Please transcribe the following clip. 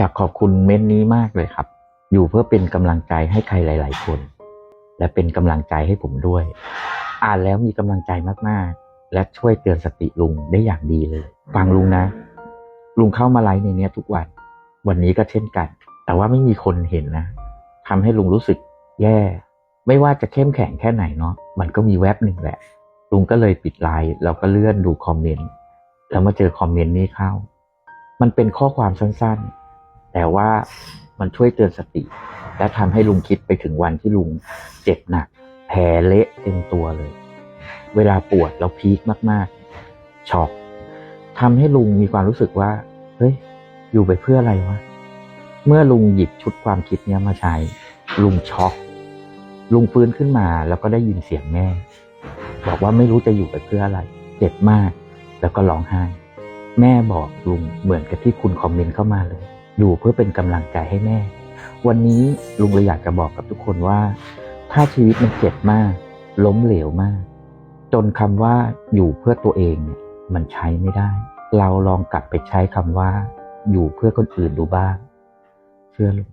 อยากขอบคุณเม้นนี้มากเลยครับ อยู่เพื่อเป็นกำลังใจให้ใครหลาย ๆ คน และเป็นกำลังใจให้ผมด้วย อ่านแล้วมีกำลังใจมาก ๆ และช่วยเตือนสติลุงได้อย่างดีเลย ฟังลุงนะ ลุงเข้ามาไลฟ์ในเนี้ยทุกวัน วันนี้ก็เช่นกัน แต่ว่าไม่มีคนเห็นนะทำให้ลุงรู้สึกแย่ ไม่ว่าจะเข้มแข็งแค่ไหนเนาะมันก็มีแวบหนึ่งแหละ ลุงก็เลยปิดไลน์แล้วก็เลื่อนดูคอมเมนต์แล้วมาเจอคอมเมนต์นี้เข้า มันเป็นข้อความสั้น ๆ แต่ว่ามันช่วยเตือนสติ และทำให้ลุงคิดไปถึงวันที่ลุงเจ็บหนัก แผลเละเต็มตัวเลย เวลาปวดแล้วพีคมากๆช็อกทำให้ลุงมีความรู้สึกว่า เฮ้ย อยู่ไปเพื่ออะไรวะ เมื่อลุงหยิบชุดความคิดเนี้ยมาใช้ ลุงช็อก ลุงฟื้นขึ้นมาแล้วก็ได้ยินเสียงแม่ บอกว่าไม่รู้จะอยู่ไปเพื่ออะไร เจ็บมาก แล้วก็ร้องไห้ แม่บอกลุงเหมือนกับที่คุณคอมเมนต์เข้ามาเลย อยู่เพื่อเป็นกำลังใจให้แม่ วันนี้ลุงเลยอยากจะบอกกับทุกคนว่า ถ้าชีวิตมันเจ็บมาก ล้มเหลวมาก จนคำว่าอยู่เพื่อตัวเองเนี่ยมันใช้ไม่ได้ เราลองกลับไปใช้คำว่า อยู่เพื่อคนอื่นดูบ้าง เชื่อลุง